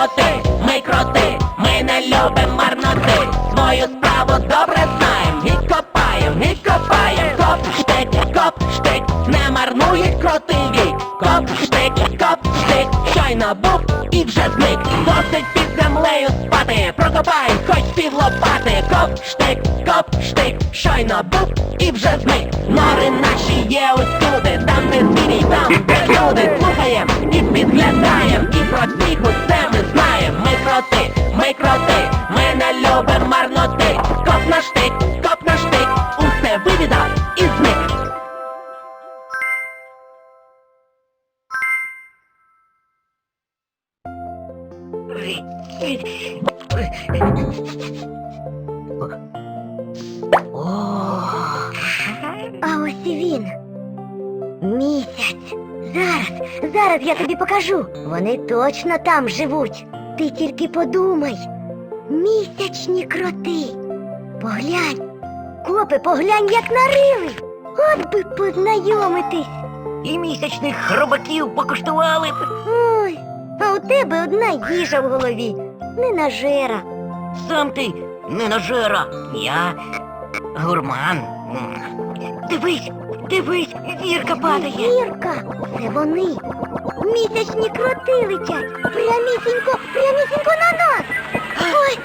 кроти, ми кроти, ми не любим марноти. Свою справу добре знаєм, і копаєм, і копаєм. Коп, штик, коп, штик, не марнує кроти вік. Коп, штик, коп, штик, щойно був і вже зник. Досить під землею спати, прокопай хоч пів лопати. Коп, штик, коп, штик, щойно був і вже зник. Нори наші є усюди, там де звірі, там де люди. Слухаєм і підглядаєм, і про всіх А ось і він. Місяць. Зараз, зараз я тобі покажу. Вони точно там живуть. Ти тільки подумай. Місячні кроти. Поглянь. Копи, поглянь, як нарили. От би познайомитись. І місячних хробаків покуштували. Ой, а у тебе одна їжа в голові. Не нажера. Сам ти не нажера. Я гурман. Дивись, дивись, зірка падає. Зірка, це вони. Місячні кроти летять. Прямісінько, прямісінько на нас. Ой,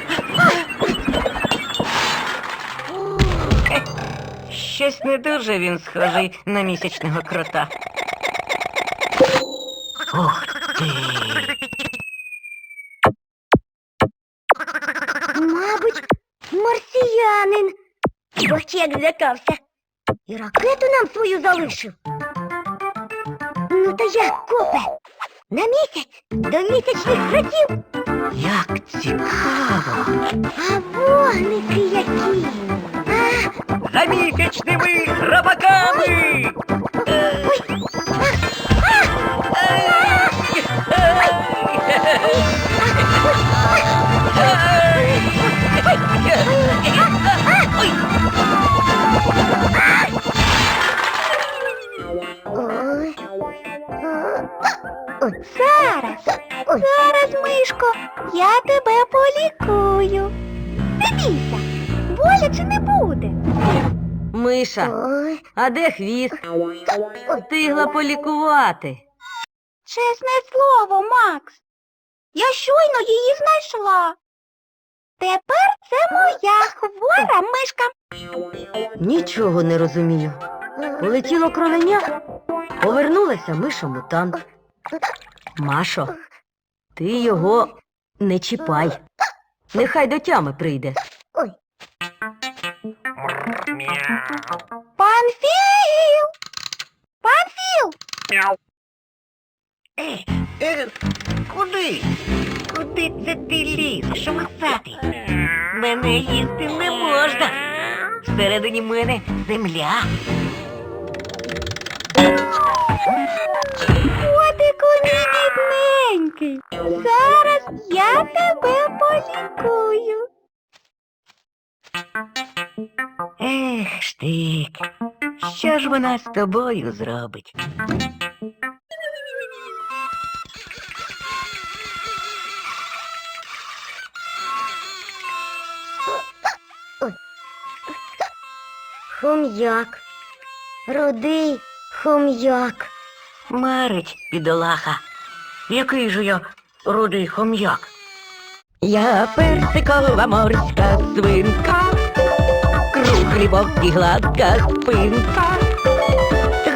Щось не дуже він схожий на місячного крота. Ух ти. Марсіянин. Ось як злякався. І ракету нам свою залишив. Ну то як, копе? На місяць до місячних кротів. Як цікаво. А вогники які. А, За місячними хробаками. Зараз, Ой. зараз, Мишко, я тебе полікую. Не бійся, боляче не буде. Миша, Ой, а де хвіст? Встигла полікувати. чесне слово, Макс. Я щойно її знайшла. Тепер це моя хвора мишка. Нічого не розумію. Полетіло кровеня, повернулася миша мутант. Машо, ти його не чіпай. Нехай до тями прийде. Ой. Панфіл! Панфіл! Е, е, куди? Куди це ти ліз, шумахсатий? Мене їсти не можна. Всередині мене земля. Котику мій. Зараз я тебе полікую. Ех, штик, що ж вона з тобою зробить? Хом'як. Рудий хом'як. Марить, бідолаха. Який же я рудий хом'як? Я персикова морська свинка, круглібок і гладка спинка.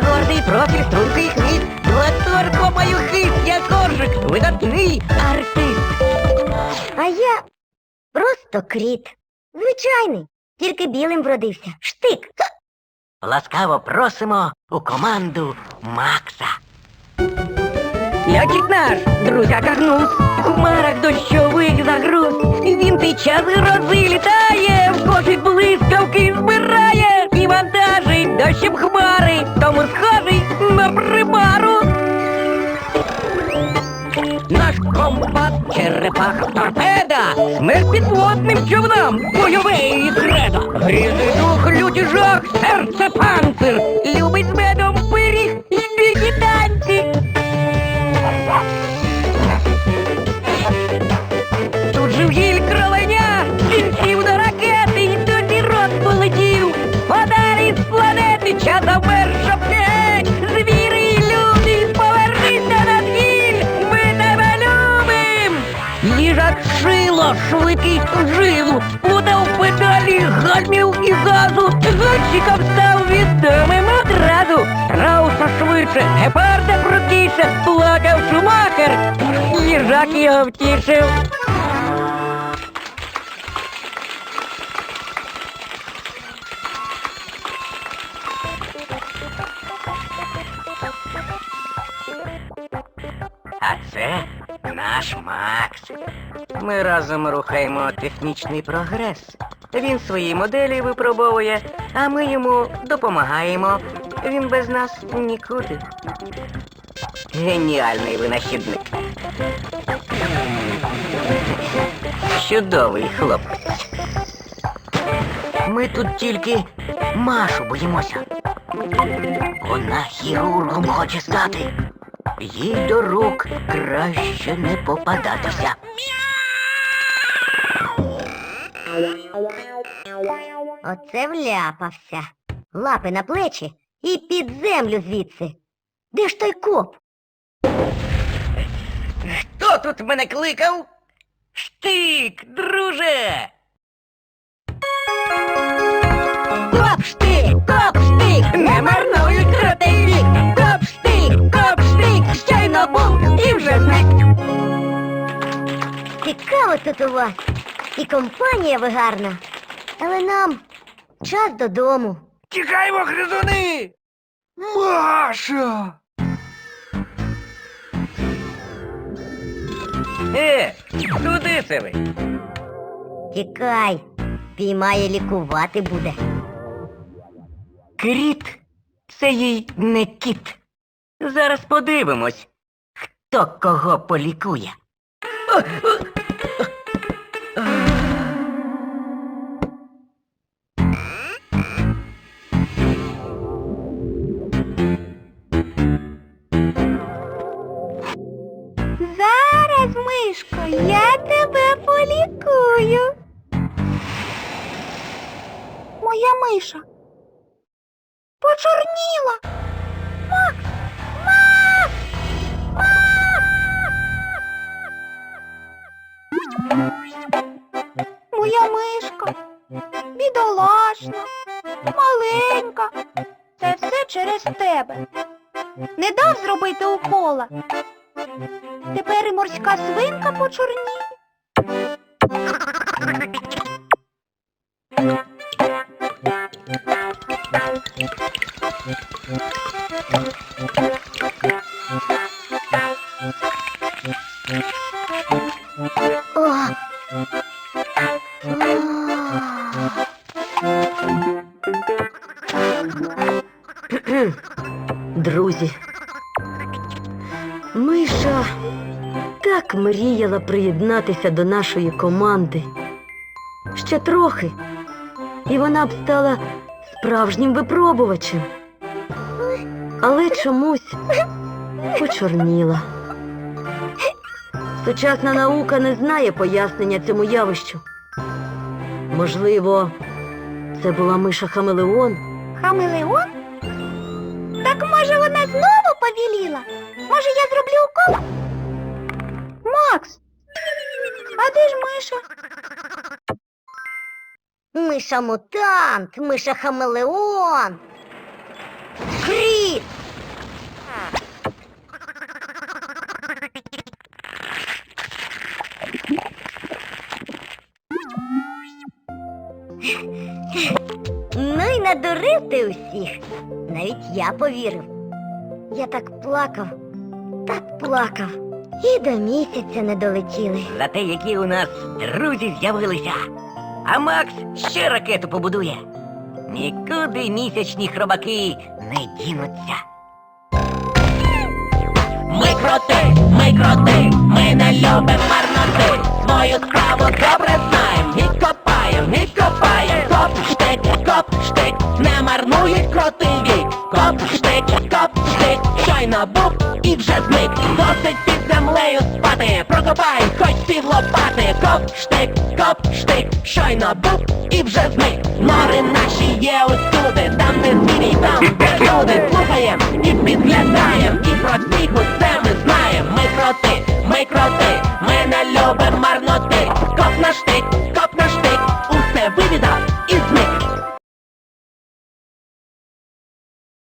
Гордий профіль, стрункий хвіст, двоторко маю хист, я коржик, видатний артист. А я просто кріт. Звичайний, тільки білим вродився. Штик. Ласкаво просимо у команду Макса. Льотчик наш, друзяка гнус, в хмарах дощових загруз. Він під час грози літає, в кошик блискавки збирає і вантажить дощем хмари, тому схожий на примару. Наш комбат черепаха торпеда, смерть підводним човнам, бойове і кредо. Грізний дух, люті жах, серце панцир, любить з дівчата щоб геть, звіри і люди, повернися на двір, ми тебе любим. Їжак шило, швидкий Буде в педалі, гальмів і газу, гонщиком став відомим одразу. Рауша швидше, гепарда крутіше, плакав шумахер, їжак його втішив. Ми разом рухаємо технічний прогрес. Він свої моделі випробовує, а ми йому допомагаємо. Він без нас нікуди. Геніальний винахідник. Чудовий хлопець. Ми тут тільки Машу боїмося. Вона хірургом хоче стати. Їй до рук краще не попадатися. Оце вляпався. Лапи на плечі і під землю звідси. Де ж той коп? Хто тут мене кликав? Штик, друже! Коп штик, коп штик, Не марнують крутий вік! коп штик, коп штик, щойно був і вже зник. Цікаво тут у вас. І компанія ви гарна. Але нам час додому. Тікаймо, гризуни! Маша! Е, куди це ви? Тікай, піймає лікувати буде. Кріт це їй не кіт. Зараз подивимось, хто кого полікує. Зараз, мишко, я тебе полікую. Моя миша. Почорніла. Макс! Макс! Моя мишка. Бідолашна, маленька. Це все через тебе. Не дав зробити укола. Тепер і морська свинка почорніє. Миша так мріяла приєднатися до нашої команди. Ще трохи, і вона б стала справжнім випробувачем. Але чомусь почорніла. Сучасна наука не знає пояснення цьому явищу. Можливо, це була миша Хамелеон. Хамелеон? Так може вона знову повіліла? Може я зроблю укол? Макс! А де ж миша? Миша мутант, миша хамелеон. Кріт! Ну й надурив ти усіх. Навіть я повірив. Я так плакав, так плакав. І до місяця не долетіли. Зате які у нас друзі з'явилися. А Макс ще ракету побудує. Нікуди місячні хробаки не дінуться. Ми кроти, ми кроти, ми не любим марноти. Свою справу добре знаєм, і копаєм, і копаєм. Коп штик, коп штик, не марнує кроти на буб і джазмик Досить під землею спати Прокопай, хоч під лопати. Коп, штик, коп, штик, щойно буб і вже зник Нори наші є усюди, там не звірі, там де люди. Слухаєм і підглядаєм, і про всіх усе ми знаєм. Ми кроти, ми кроти, ми не любим марноти. Коп на штик